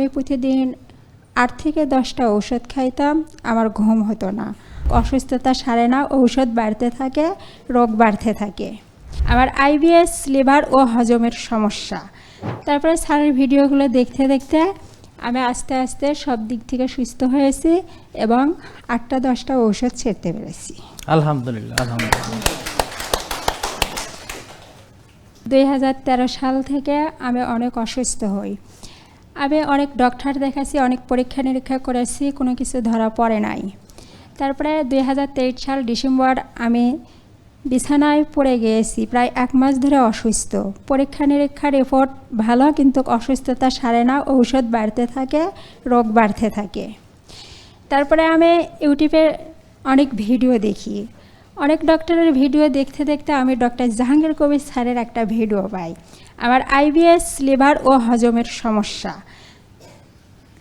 আমি প্রতিদিন আট থেকে দশটা ঔষধ খাইতাম আমার ঘুম হতো না। অসুস্থতা সারে না ঔষধ বাড়তে থাকে রোগ বাড়তে থাকে। আমার আইবিএস লিভার ও হজমের সমস্যা। তারপরে স্যারের ভিডিওগুলো দেখতে দেখতে আমি আস্তে আস্তে সব দিক থেকে সুস্থ হয়েছি এবং আটটা দশটা ঔষধ ছেড়তে পেরেছি। আলহামদুলিল্লাহ আলহামদুলিল্লাহ। দুই হাজার তেরো সাল থেকে আমি অনেক অসুস্থ হই। আমি অনেক ডক্টর দেখাচ্ছি অনেক পরীক্ষা নিরীক্ষা করেছি, কোনো কিছু ধরা পড়ে নাই। তারপরে দুই হাজার তেইশ সাল ডিসেম্বর আমি বিছানায় পড়ে গিয়েছি, প্রায় এক মাস ধরে অসুস্থ। পরীক্ষা নিরীক্ষা রিপোর্ট ভালো, কিন্তু অসুস্থতা সারে না, ঔষধ বাড়তে থাকে, রোগ বাড়তে থাকে। তারপরে আমি ইউটিউবে অনেক ভিডিও দেখি। অনেক ডক্টরের ভিডিও দেখতে দেখতে আমি ডক্টর জাহাঙ্গীর কবির স্যারের একটা ভিডিও পাই। আমার আইবিএস, লিভার ও হজমের সমস্যা।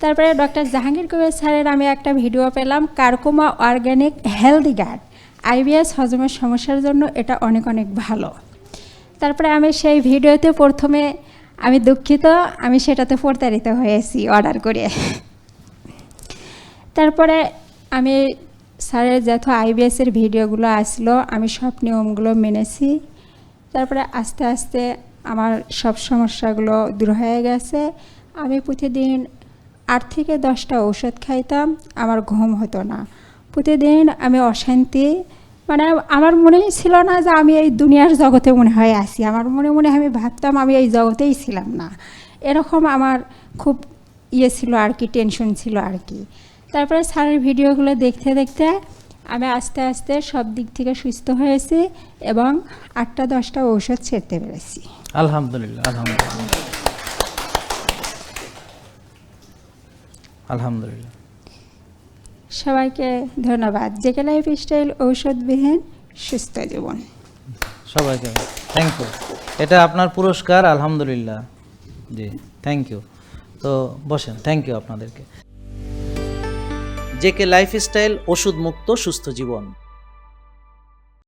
তারপরে ডক্টর জাহাঙ্গীর কবির স্যারের আমি একটা ভিডিও পেলাম, curcuma organic healthy guard. IBS, হজমের সমস্যার জন্য এটা অনেক অনেক ভালো। তারপরে আমি সেই ভিডিওতে প্রথমে আমি দুঃখিত, আমি সেটাতে প্রতারিত হয়েছি অর্ডার করে। তারপরে আমি স্যারের যত আইবিএসের ভিডিওগুলো আসলো, আমি সব নিয়মগুলো মেনেছি। তারপরে আস্তে আস্তে আমার সব সমস্যাগুলো দূর হয়ে গেছে। আমি প্রতিদিন আট থেকে দশটা ঔষধ খাইতাম, আমার ঘুম হতো না। প্রতিদিন আমি অশান্তি মানে আমার মনেই ছিল না যে আমি এই দুনিয়ার জগতে মনে হয় আছি। আমার মনে মনে আমি ভাবতাম আমি এই জগতেই ছিলাম না। এরকম আমার খুব ইয়ে ছিল আর কি টেনশন ছিল আর কি। তারপরে স্যারের ভিডিওগুলো দেখতে দেখতে আমি আস্তে আস্তে সব দিক থেকে সুস্থ হয়েছি এবং আটটা দশটা ঔষধ ছেড়তে পেরেছি। আলহামদুলিল্লাহ আলহামদুলিল্লাহ। আলহামদুলিল্লাহ। সবাইকে ধন্যবাদ। জেকে লাইফ স্টাইল ঔষধবিহীন সুস্থ জীবন। সবাইকে থ্যাংক ইউ এটা আপনার পুরস্কার আলহামদুলিল্লাহ। জি থ্যাংক ইউ তো বসেন থ্যাংক ইউ আপনাদেরকে। জেকে লাইফস্টাইল ওষুধ মুক্ত সুস্থ জীবন।